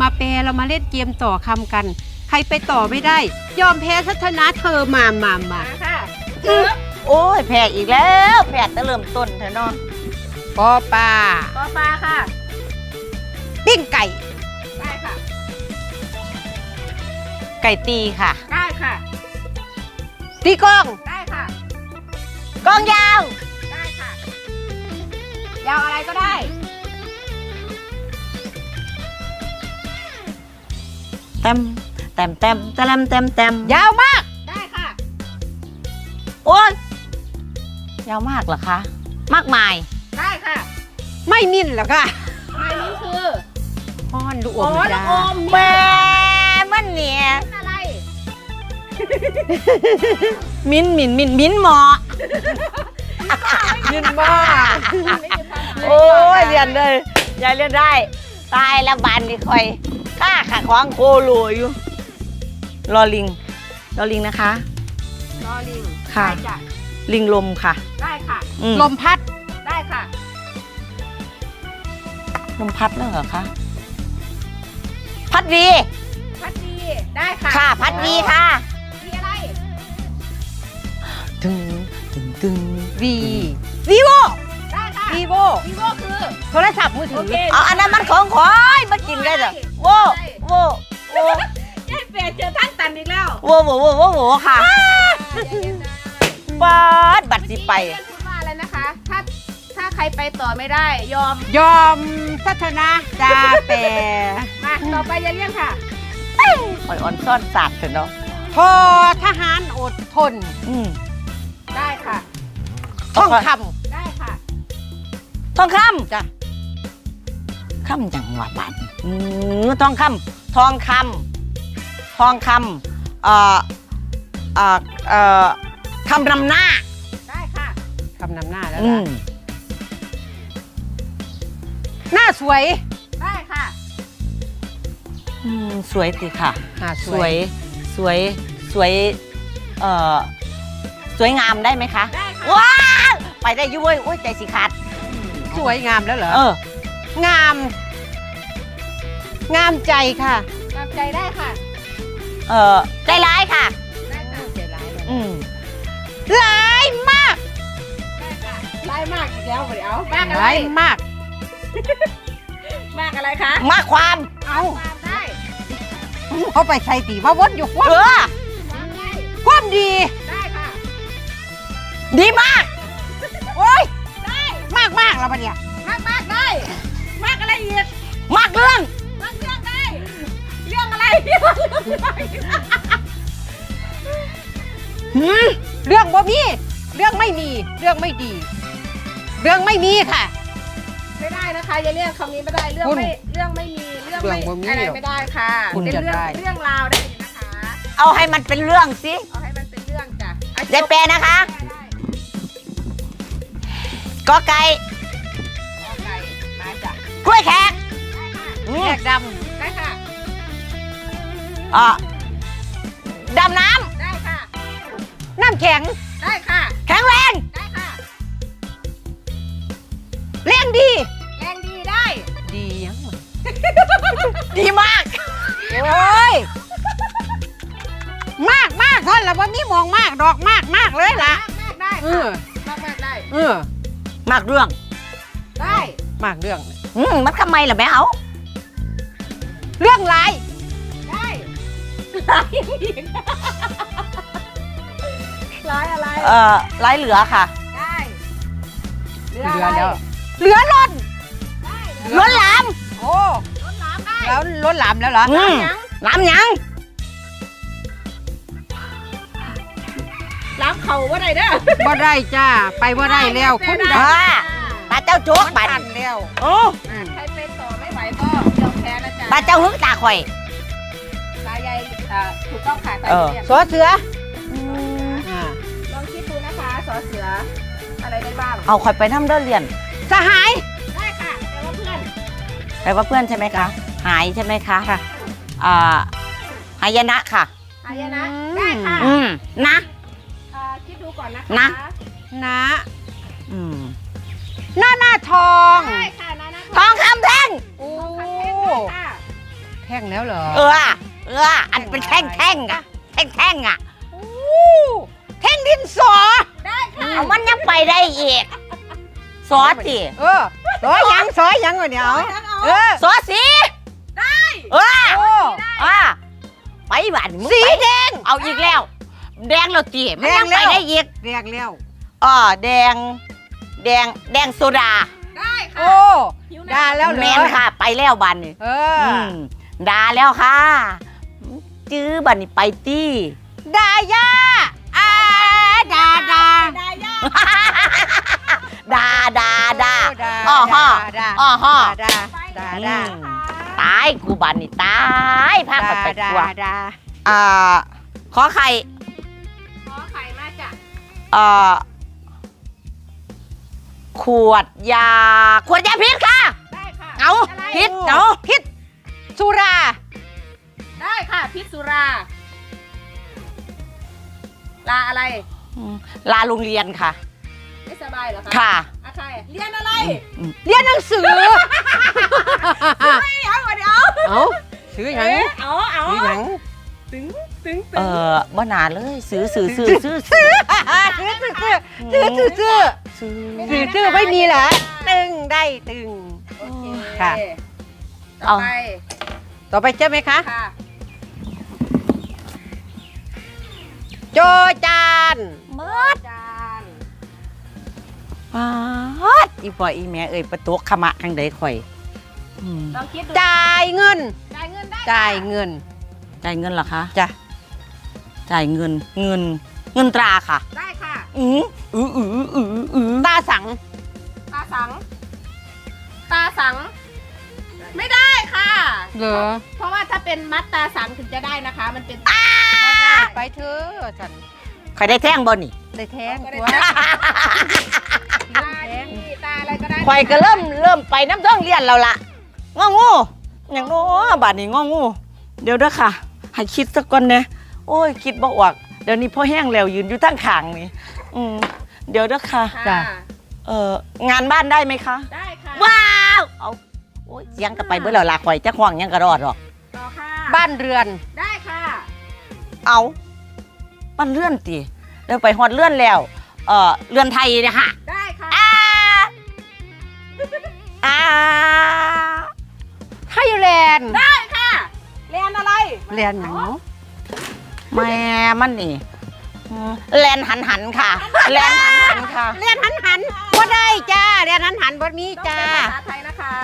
มาแปลเรามาเล่นเกมต่อคำกัน ใครไปต่อไม่ได้ ยอมแพ้ทัศนะเธอมามามามาค่ะโอ้ยแพ้อีกแล้วแพ้แต่เริ่มต้นเถอะเนาะปอปลาปอปลาค่ะ ปิ้งไก่ ได้ค่ะ ไก่ตีค่ะ ได้ค่ะ ตีกลอง ได้ค่ะ กองยาว ได้ค่ะ ยาวอะไรก็ได้ ต็มเต็มเต็มเต็มเต็มเต็มยาวมาก ได้ค่ะ โอ้ยยาวมากเหรอคะ มากมาย ได้ค่ะ ไม่มินหรอกค่ะหมายนี้คือป้อนลูกออ๋อมลูยากอมแม่มันเนี่ยเป็นอะไร มินมินมินมินหมอมินมากไม่มีความหมายโอ้ยเรียนเลยยายเรียนได้ ตายละบันนี่คอย ข้าขาขวางโคโลอยู่รอลิงรอลิงนะคะ รอลิงค่ะ ได้จ้ะลิงลมค่ะได้ค่ะ อืมลมพัด ได้ค่ะ ลมพัดแล้วเหรอคะพัดดีพัดดีได้ค่ะค่ะ พัดดีค่ะดีอะไร ตึงตึงตึงวีวีโวได้ค่ะวีโววีโวคือ โทรศัพท์มือถืโออเค เอาอันนั้นมันของขอยมากินได้เหรอ โว้โว้โว้ยายเปลี่ยนเจอท่านตันอีกแล้วโว้โว้โว้โว้โว้ค่ะปัดบัตรสิไปเรียนพูดว่าอะไรนะคะ ถ้าถ้าใครไปต่อไม่ได้ ยอม ยอมทัศนะจาแปรมาต่อไปอย่าเลี่ยงค่ะอ่อนอ่อนซ่อนสัตว์เถอะเนาะทอทหารอดทน อืมได้ค่ะ ท่องคได้ค่ะทองคำจ้ะำคำจังหวะบัตรอืมทองคำทองคำทองคำเอ่อเอ่อเอ่อคำนำหน้าได้ค่ะคำนำหน้าแล้วอืล่ะมหน้าสวย ได้ค่ะ อืมสวยสิค่ะ หน้าสสววยย สวยสวยเอ่อสวยงามได้ไหมคะได้ค่ะ ว้าวไปได้อยุ้ยโอ้ยใจสิขาดสวยงามแล้วเหรอ เอองาม งามใจค่ะ ตามใจได้ค่ะ เออใจร้ายค่ะ ได้ค่ะใจร้ายอืมร้ายมากได้ค่ะไล่มากอีกแล้วเดี๋ยวมากอะไรร้ายมาก มากอะไรคะมากความ เอาความได้เขาไปใส่ตีมาวนอยู่ความเออความได้ความดี ได้ค่ะดีมาก โอ้ยได้มากมากแล้วปะเนี่ยมากมากได้ มากอะไรอีกมากเรื่องมากเรื่อง หืมเรื่องบ่มี เรื่องไม่มี เรื่องไม่ดี เรื่องไม่มีค่ะ ไม่ได้นะคะอย่าเรียกคำนี้ไม่ได้เรื่องคุณไม่เรื่องไม่มีเรื่องไม่เรื่องบ่มีอะไรไม่ได้ค่ะคุณเป็นจะเรื่องได้ เรื่องราวได้นะคะเอาให้มันเป็นเรื่องสิ เอาให้มันเป็นเรื่องจ้ะอะยายแปรนะคะ ได้ได้กอไก่ขอไก่มาจ้ะกล้วยแขกได้ค่ะอืแยมกดได้ค่ะ อะดำน้ได้ค่ะำน้ำแข็ง ได้ค่ะำแข็งแรง ได้ค่ะแรงดี แรงดีได้ ดียังวะดีมาก โอ้ย มากมากท่อนละว่ามีมองมากดอกมากมากเลยล่ะ มากมากได้เอค่ะอมากมากได้ เออมากเรื่อง ได้ มากเรื่อง อืมมันทำไมล่ะแม่เอา เรื่องร้ายได้ ร้ายอีกร้ายอะไรเอ่อร้ายเหลือค่ะ ได้เหลือแล้ว เหลือล้นได้ล้นหลามโอ้ล้นน้ำได้แล้วล้นหลามแล้วเหรออืมยังหลามหยังล้างเข่าว่าไรเด้อบ่ได้จ้าไปบ่ได้แล้วคุณได้ดาอ่าตาเจ้าโจ๊กมันบัดตันแล้วโอ้ใครไปต่อไม่ไหวก็ยอมแพ้นะจ๊ะตาเจ้าหึงตาข่อยตายายเอ่อถูกต้องค่ะตาเออยายสอเสืออ่าลองคิดดูนะคะสอเสือ อะไรได้บ้าง เอาข่อยไปน้ำเด้อเรียนสหายได้ค่ะแต่ว่าเพื่อนแปลว่าเพื่อนใช่ไหมคะ หายใช่ไหมคะค่ะอ่าหายนะค่ะ อายนะได้ค่ะอืมนะเอ่อคิดดูก่อนนะคะนะ นะอืมหน้าหน้าทอง ได้ค่ะนะนะทองคำแท่งโอ้ ทองคำแท่งได้ค่ะ แท่งแล้วเหรอ เออเอออันเป็นแท่งแท่งๆอะแท่งแท่งๆอะแท่งดินสอได้ค่ะเอามันยังไปได้อีกสอสิเออซอยยังซอยยังวะเดี๋ยวเออสอสีได้เออ โอ้ อะไปบ้านมึงสีไปแดงเอาอีกแล้ว แดงเราตีมันยังแดงแล้ไปว ได้อีกแดงแล้วอ่าแดง แดงแดงโซดาได้ค่ะโอ้หิวด่าน้ำแล้วเหรอแมนค่ะ ไปแล้วบันนี่เอออมด่าแล้วค่ะ จื้อบันนี่ไปตี้ดายาอาดาดาดาดาดาอ้อฮ่ออ้อฮ่อดาดาดาตายกูบันนี่ตายพากันไปดาตัวดาอ่าขอไข่ขอไข่มาจ้ะเอ่อขวดยา ขวดยาพิษค่ะ ได้ค่ะ เอาพิษ เอาพิษสุรา ได้ค่ะพิษสุรา ลาอะไร อืมลาโรงเรียนค่ะ ไม่สบายเหรอคะค่ะ อะใครเรียนอะไรเรียนหนังสือ ไม่เอาเดี๋ยวเอาซื้อหยังเอาเอาซื้อหยังตึงตึงเอตึงอบ่นานเลยซื้อซื้อซื้อซื้อซื้อซื้อซื้อซื้อซื้อซื้อซื้อซื้อ ซื้อซื้อไม่มีเหรอตึงได้ตึง โอเคค่ะ ต่อไปต่อไปเจ้าไหมคะ ค่ะ โจจานมดจานปาดอีพ่ออีแม่เอ้ยประตูขมะทางใดข่อยอืมลองคิดดูจ่ายเงิน จ่ายเงินได้จ่ายเงินจ่ายเงินเหรอคะจ้ะจ่ายเงินเงิน เงินตราค่ะ ได้ค่ะอืออืออืออืออือตาสัง ตาสัง ตาสัง ไม่ได้ค่ะ เหรอ เพราะว่าถ้าเป็นมัดตาสังถึงจะได้นะคะ มันเป็น ไปเถอะฉันใครได้แท่งบ่นี่ได้แท้งก็ตัได้วตาดีตาอะไรก็ได้ข่อยก็เริ่มเริ่มไปน้ำท่องเรียนแล้วล่ะงองูอย่างโน้บาดนี้งองู เดี๋ยวเด้อค่ะ ให้คิดสักก่อนนะโอ้ย คิดบ่ออกเดี๋ยวนี้พ่อแห้งแล้วยืนอยู่ทั้งขางนี่อืมเดี๋ยวเด้อค่ะค่ะเอ่องานบ้านได้ไหมคะ ได้ค่ะว้าวเอาโอ้ยเสียังก็ไปเบื่อแล้วล่ะข่อยจะห่วงหยังก็รอดหรอกต่อค่ะบ้านเรือนได้ค่ะ เอา มันเลื่อนตีเดี๋ยวไปฮอดเลื่อนแล้ว เอ่อเลื่อนไทยเนี่ยค่ะได้ค่ะอ่าอ่าไทยแลนด์ได้ค่ะเรียนอะไรเรียนหยังแม่มันนี่อืมแลนหันหันค่ะ แลนหันหันค่ะ เรียนหันหันบ่ได้จ้าเรียนหันหันบ่มีต้องจ้า เป็นภาษาไทยนะคะ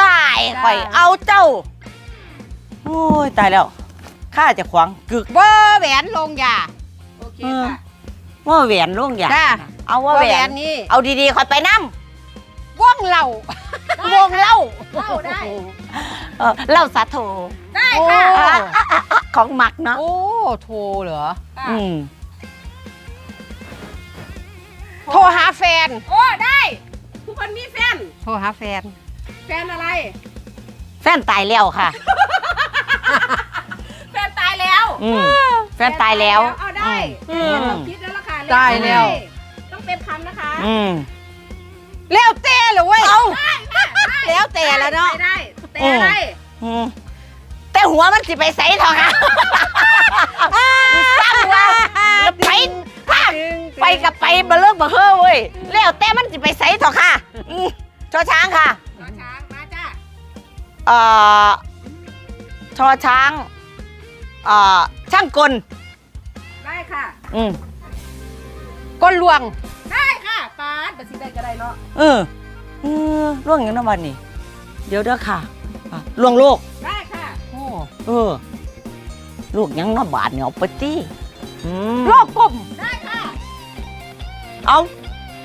ตายข่อยเอาเจ้า โอ้ย ตายแล้ว ข้าจะขวางกึกเบอร์แหวนลงยาโอเคเออค่ะว่าแหวนล่วงอย่างจ้าเอาว่าแหวนนี่เอาดีๆข่อยไปน้ว่องเหล่าำวงเล่าเล่าได้เออเล่าสาโทได้โอ้ค่ะของหมักเนาะโอ้โทรเหรอค่ะอืมโทรหาแฟน โอ้ได้ ทุกคนมีแฟน โทรหาแฟน แฟนอะไร แฟนตายแล้วค่ะแฟนตาย แล้วอืมแฟนตายแล้ว เอาได้อืมเราคิดแล้วล่ะค่ะได้แล้ว ต้องเป็นคำนะคะอืมแล้วแต่เหรอเว้ยเอาแล้วแต่แล้วเนาะไม่ได้แต่อะไรอืมแต่หัวมันสิไปใส่ทองค่ะสร้างว่าแล้วไปภาคไปกับไปมาเลิกมาเฮ้อเว้ยแล้วแต่มันสิไปใส่ทองค่ะอืมชอช้างค่ะชอช้างมาจ้าเอ่อชอช้างเอ่อช่างกลได้ค่ะ อืมก้นลวง ได้ค่ะปาดแต่สิได้ก็ได้เนาะเออเออล่วงอย่างนั้นวันนี้เดี๋ยวเด้อค่ะอะล่วงโลก ได้ค่ะโอ้เออลูกยังนอบาดเหนียวปะตี้อืมโลกกลมได้ค่ะเอา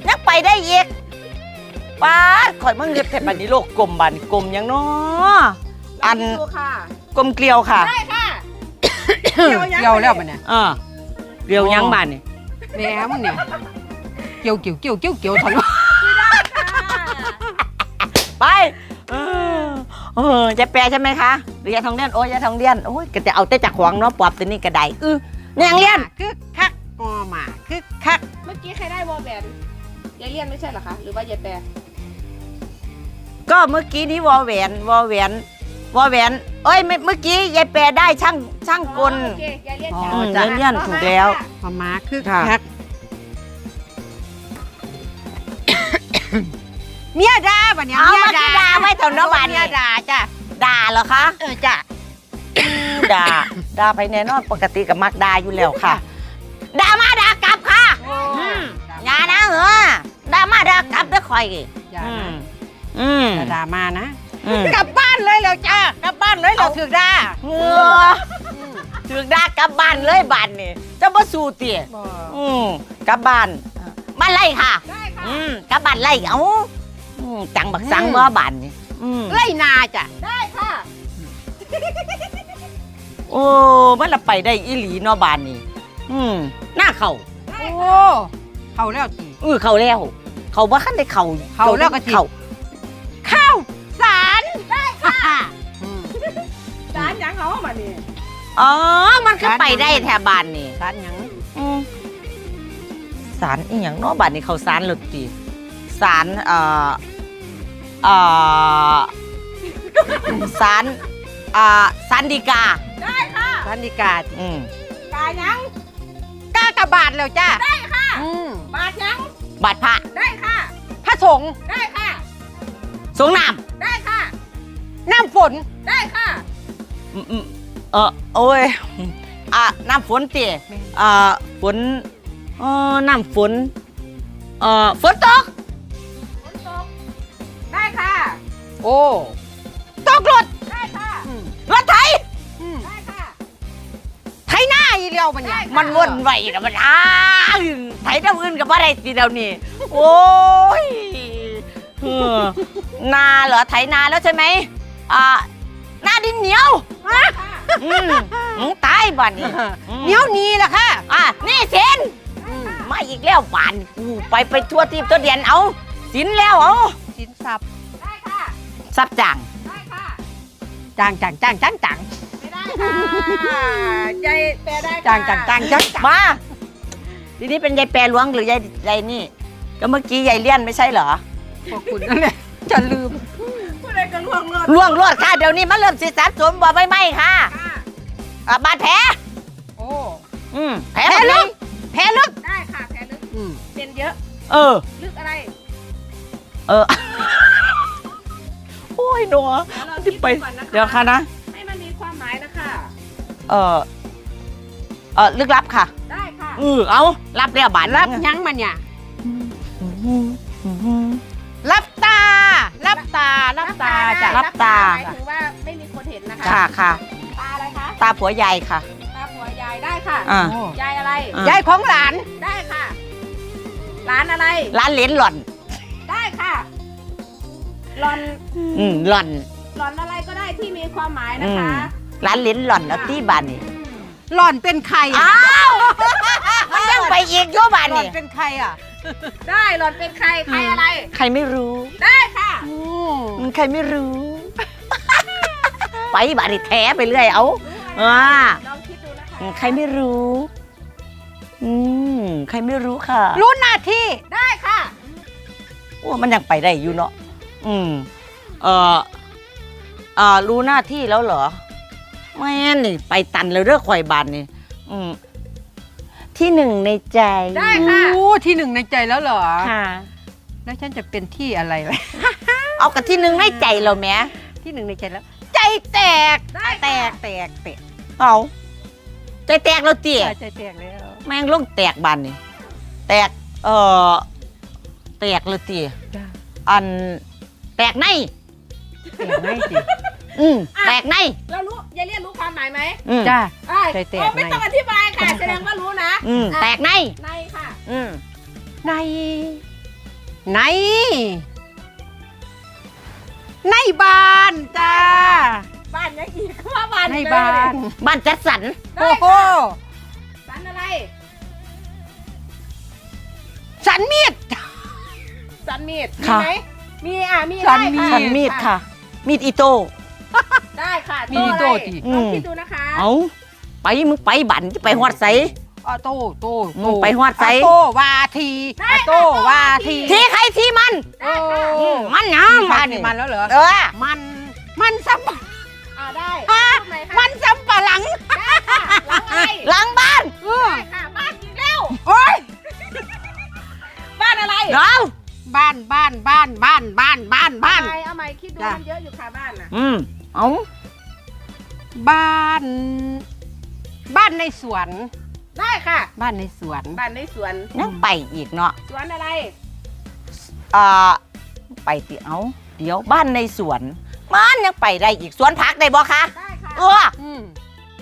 ยังไปได้อีกป้าดข่อยมึงเรียบแต่บันนี้โลกกลมบันกลมยังเนาะอันลงดูค่ะกลมเกลียวค่ะ ได้ค่ะ เกี่ยวแล้วมันเนี่ยเออเกลียวยังบานนี่แหมมึงเนี่ยเกี่ยวเกี่ยวเกี่ยวเกี่ยวเกี่ยวถอนค่ะไปเออเออจะแปลใช่ไหมคะหรือยาทองเลียนโอ้ยยาทองเลียนโอ้ยก็จะเอาแต่จากขวางเนาะปอบตัวนี้ก็ได้เออเนี่ยยังเลียนคึกคักงอมาคึกคักเมื่อกี้ใครได้วอลแบนยายเลียนไม่ใช่เหรอคะหรือว่ายายแปรก็เมื่อกี้นี้วอแหวนวอแหวน วอแหวนเอ้ยเมื่อเมื่อกี้ยายแปรได้ช่างช่างกล โอเคยายเลี่ยนอ๋อจ้ะอืมยายเลี่ยนถูกแล้ว พอมาคือค่ะ คักเมียดาบัดเนี้ยเอาเมียมาคือดาไว้แถวหน้าบ้านเมีนี่ยดาจ้ะด่าเหรอคะเออจ้ะ ด่าด่าไปแน่นอนปกติกับมักด่าอยู่แล้วค่ะด่ามาด่ากลับค่ะอืมอย่านะเหรอด่ามาด่ากลับเด้อคอยอย่าอืนะมอืม อย่าด่ามานะอืม กลับบ้านเลยแล้วจ้ากลับบ้านเลยเราถือด่าเหงือถึงด่ากลับบ้านเลยบ้านนี่จะบ่สู้เตี๋ยบ่อืมกลับบ้านบ้านไร่ค่ะได้ค่ะอืมกลับบ้านไร่เอ้าอืมจังบักสังบ่บ้านนี่อืมไล่นาจ้ะได้ค่ะโอ้มันละไปได้อีหลีเนาะบ้านนี่อืมหน้าเขาได้โอ้ค่ะเขาแล้วจีเออเขาแล้ว เขาบ่คันได้เขาเขาแล้วก็สิเขาข้าวสาร ได้ค่ะสารหยังเหรอมานี่อ๋อ มันคือไปได้แถวบ้านนี่สารหยังอืมสารอีหยังเนาะบ้านนี้เขาสารหลุดตีสารเอ่อเอ่อสารอ่าสารดีกาได้ค่ะสารดีกาอืมกาหยังกากระบาดแล้วจ้าได้ค่ะอืมบาทหยังบาดพระได้ค่ะพระสงฆ์ได้ค่ะสงน้ได้ค่ะ น้ำฝน ได้ค่ะำอืมอืมเออโอ้ยอะน้ำฝนเตี๋ยอ่าฝนเออน้ำฝนเอ่อฝนตก ฝนตก ได้ค่ะ โอ้ตกรถได้ค่ะอืมรถไถอืมได้ค่ะ ไถหน้าอีเลียวมันเนี่ยได้มันวนไหวนะมันอ้าไถน้ำอื่นกับอะไรสิเดี๋ยวนี้โอ้ยเออนาเหรอไถนาแล้วใช่ไหม อ่าหน้าดินเหนียวค่ะอืมมึงตายบ้านนี้อืมเหนียวหนีล่ะค่ะอะนี่เซนมาอีกแล้วบ้านกูไปไปทั่วทีมตัวเดียนเอาสินแล้วเอาสินทรัพย์ได้ค่ะ สับจังได้ค่ะจ้างจ้างจ้างจ้างจ้างไม่ได้ค่ะใจแปลได้ค่ะจ้างจ้างจ้างจ้างจ้างมาทีนี้เป็นยายแปรหลวงหรือยายยายนี่ ก็เมื่อกี้ยายเลี่ยนไม่ใช่เหรอ ขอบคุณนั่นแหละจะลืมผู้ใดก็ ล่วงเลยล่วงรวดค่ะ เดี๋ยวนี้มันเริ่มสิสับสมบ่ไม่ไหมค่ะค่ะอะบาดแผลโอ้ อืมแผลแผลหมดเลลึยกแผลลึกได้ค่ะแผลลึกอืมเป็นเยอะ เออ ลึกอะไรเออ โอ้ยหนัวเดี๋ยวเราที่ไปคิก่อนนะคะเดี๋ยวค่ะนะ ให้มันมีความหมายนะคะเออเออลึกลับค่ะ ได้ค่ะเออเอารับแล้วบาดรับยังมันเนี่ยอืมอืมรับตา รับตารับตาจ้ะ รับตาหมายถึงว่าไม่มีคนเห็นนะคะค่ะค่ะ ตาอะไรคะตาผัวยายค่ะ ตาผัวยายได้ค่ะอ่าโอ้ยายอะไรอะ ยายของหลานได้ค่ะร้านอะไรร้านเหรียญหล่อน ได้ค่ะหลอนอืมหล่อนหลอนอะไรก็ได้ที่มีความหมายอืนะมคะ ร้านเหรียญหล่อนแล้วที่บ้านนี่หล่อนเป็นใครอ้าวมันยังไปอีกโยบ้านหล่อนนี่เป็นใครอะ ได้หลอนเป็นใครใครอะไร ใครไม่รู้ ได้ค่ะอืมมันใครไม่รู้ ไปบ้านนี่แท้ไปเรื่อยเอาอ่าลองคิดดูนะคะอืมใครไม่รู้ อืมใครไม่รู้ค่ะ รู้หน้าที่ได้ค่ะโอ้มันยังไปได้อยู่เนาะอืมเออเออรู้หน้าที่แล้วเหรอแม่นนี่ไปตันแล้วเรื่องข่อยบานนี่อืม ที่หนึ่งในใจได้ค่ะโอ้ที่หนึ่งในใจแล้วเหรอค่ะ แล้วฉันจะเป็นที่อะไรล่ะเอากับที่หนึ่งในใจเราแหม่ที่หนึ่งในใจแล้ว ใจแตกได้ค่ะแตกแตกแตกเอาใจแตกเราเตี๋ยใจแตกแล้วแม่งลงแตกบานนี่แตกเออแตกเลยเตี๋ยจ้าอันแตกในแตกไม่สิอืมแตกในเรารู้ยายเรียนรู้ความหมายไหมอืมจ้าอ่าใจแตกโอ้ไม่ในต้องอธิบาย ค่ะแสดงว่ารู้นะอืมอะแตกในในค่ะ อืมใน ใน ในบ้านจ้า บ้านยังอีกว่าบ้านในอีกบ้าน บ้านจัดสรรได้โอ้โหค่ะบ้านอะไร สันมีด สันมีดมีค่ะไหมมีอะมีสัได้นมีค่ะสันมีดค่ะ มีดอิโต้ได้ค่ะ มีโต้โต้อะไรดิลองอืมคิดดูนะคะ เอา ไปมึงไปบันจะไปฮอดใสออโต้โต้มึงไปฮอดไสออโต้วาทีออโต้วาทีที่ใครที่มันโอ้อืมมันหยังมับ้านนนี่นี่มันแล้วเหรอเออมันมันสมองได้อะพูดใหม่ค่ะมันสำปะหลังได้ค่ะหลังอะไรหลังบ้านเออได้ค่ะบ้านอีกแล้วโอ้ยบ้านอะไรเราบ้านบ้านบ้านบ้านบ้านบ้านบ้านเอาใหม่เอาใหม่คิดดูจ้ะมันเยอะอยู่ค่ะบ้านน่ะอืมเอาบ้าน บ้านในสวน ได้ค่ะ บ้านในสวนบ้านในสวน ยังไปอีกเนาะสวนอะไร เอ่อไปติเอาเดี๋ยวบ้านในสวน มันยังไปได้อีกสวนผักได้บ่คะได้ค่ะ เอออืม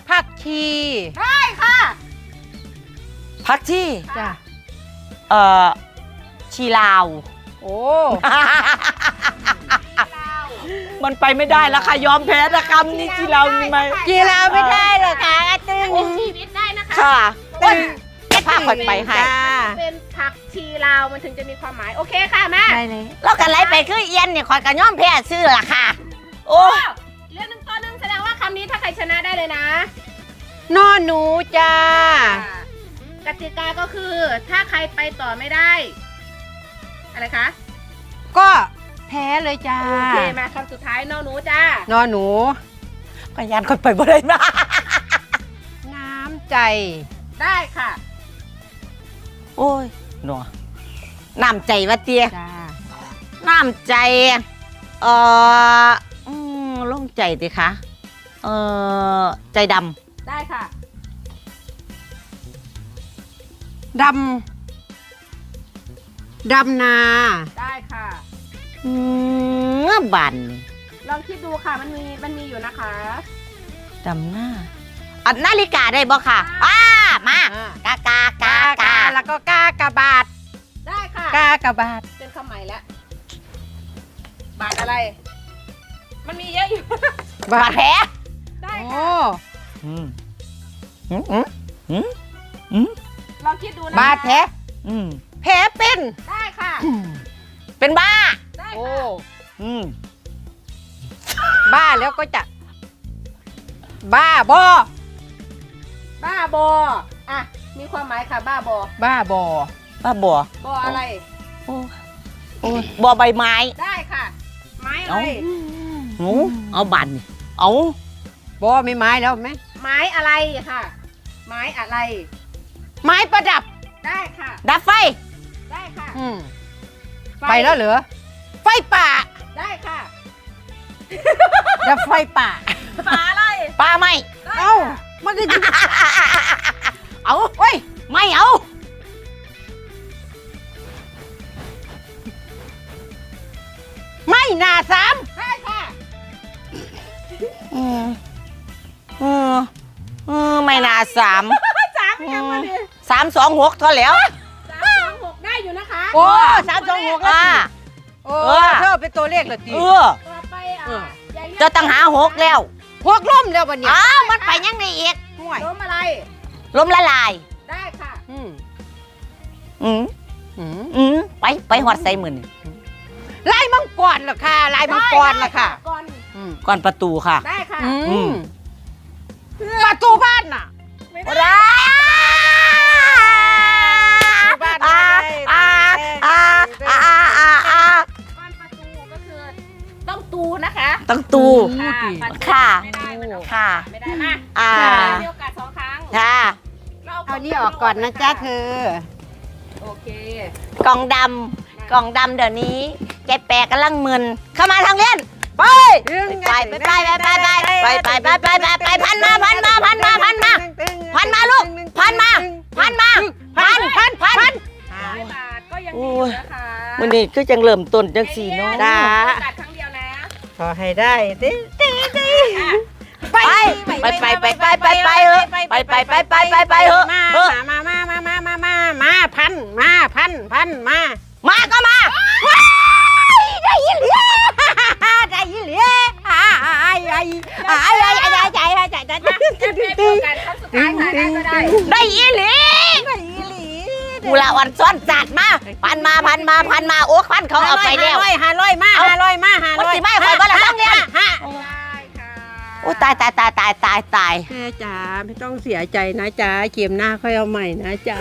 ผักชีได้ค่ะ ผักที่จ้ะเอ่อชีลาว โอ้ดาว มันไปไม่ได้แล้วค่ะยอมแพ้นะคำนี้ชีลาวมีไหมกีฬาไม่ได้เลยค่ะตึงโอ้ชีวิตได้นะคะค่ะตึงจะพาคอยไปให้จ้าเป็นผักชีลาวมันถึงจะมีความหมายโอเคค่ะแม่ได้เลยแล้วกันไรไปคือเอียนเนี่ยคอยกันย่อมแพ้ซื้อล่ะค่ะโอ้โอ้เรื่องหนึ่งต่อหนึ่งแสดงว่าคำนี้ถ้าใครชนะได้เลยนะนอหนูจ้ากติกาก็คือถ้าใครไปต่อไม่ได้ อะไรคะก็ แพ้เลยจ้า โอเคมาคำสุดท้ายนอหนูจ้านอหนูก็ยันคอยไปบ่ได้มาน้ำใจ ได้ค่ะ โอ้ยหนัวน้ำใจวะเตียจ้าน้ำใจ เอ่ออืมโล่งใจดิคะ เอ่อ ใจดได้ค่ะดำดำนา ได้ค่ะำอืมบันลองคิดดูค่ะมันมีมันมีอยู่นะคะ ดำหน้าอัดนาฬิกาได้บ่ค่ะอ้ามากากากากากาแล้วก็กากระบาดได้ค่ะกากระบาดเป็นคำใหม่แล้วบาทอะไร มันมีเยอะอยู่ บาดแผลได้โอ้ค่ะอืมอืมอืมอืมอืมลองคิดดูนะบาดแผลอืมแผลเป็นได้ค่ะ เป็นบ้าได้ โอ้ค่ะอืม บ้าแล้วก็จะ บ้าบอ บ้าบอ อะ มีความหมายค่ะ บ้าบอ บ้าบอ บ้าบัวบออะไร โอ้โอ้ยบัวใบไม้ได้ค่ะ ไม้อะไรเอ้าหนูเอาบันนี่เอาบอไม่ไม้แล้วไหมไม้อะไรค่ะ ไม้อะไร ไม้ประดับ ได้ค่ะ ดับไฟ ได้ค่ะ อืมฟไปแล้วเหรอไฟ ป่า ได้ค่ะดับไฟป่า ฝาอะไรปลาไหมได้เอ้าค่ะมันก็จะเอาเว้ยไม่เอาไม่นาสามได้ค่ะอืมอืมอืมไม่น่าสามสามยังมาดิสามสองหกเท่าแล้วสามสองหกได้อยู่นะคะ โอ้สามสองหกแล้วอ่าสิ โอ้เออ เธอเป็นตัวเลขเหรอตีเออต่อไปเออะอยายเรียกเจะตั้งหาหกแล้วพวกล่มแล้ววันนี้อ้าวมันไปยังไงอีกห่วยล้มอะไร ล้มละลาย ได้ค่ะ อืมอืมอืมอืมไปไปหอดใส่มือนี่ลายมังกรเหรอค่ะลายมังกรเหรอค่ะ ก่อนอืมก่อนประตูค่ะ ได้ค่ะ อือืมมประตูบ้านน่ะ ไม่โอ้ได้ได้บ้านอ่าไม่อ่าได้อ่าอ่าอ่าอ่า นะคะตั้งตู ค่ะดิปัดตูค่ะ ไม่ได้มันเอาค่ะ ไม่ได้มาอ่า มีโอกาสสองครั้งค่ะรเอานี่ออกก่อนนะจ๊ะเธอ โอเค กล่องดำกล่องดำเดี๋ยวนี้ใจแปรกำลังมึนเข้ามาทางเล่นไปไปไปไปไปไปไปไปไปไปไปไปพันมาพันมาพันมาพันมา พันมาลูกพันมา พันมาพันพันพัน ร้อยบาทก็ยังโอ้ดียนะคะวันนี้ก็จังเริ่มต้นจังสีเนาะ จ้า โอกาสครั้งเดียวนะ ขอให้ได้ดิดิดิไปไปไปไปไปไปไปเออไปไปไปไปไปไปเออมาเอมามามามามามามาพันมาพันพันมา มาก็มาได้ยินเหลียได้ยินเหลียอ้ายอ้ายอ้ายอ้ายอ้ายอ้ายอ้ายอ้ายอ้ายอ้ายอ้ายจะเป็นโอกาสครั้งสุดท้ายค่ะได้ก็ได้ได้อีหลีได้ยินเหลี กูละอ่อนซ้อนจัดมาพันมาพันมาพันมาโอ้พันเขาเอาไปแล้วห้าร้อยห้าร้อยมาห้าร้อยมาห้าร้อยมันสิมาข่อยบ่ล่ะต้องเรียนฮะได้ค่ะโอ้ตายตายตายตายตายตายแม่จ๋าไม่ต้องเสียใจนะจ๊ะเกมหน้าค่อยเอาใหม่นะจ๊ะ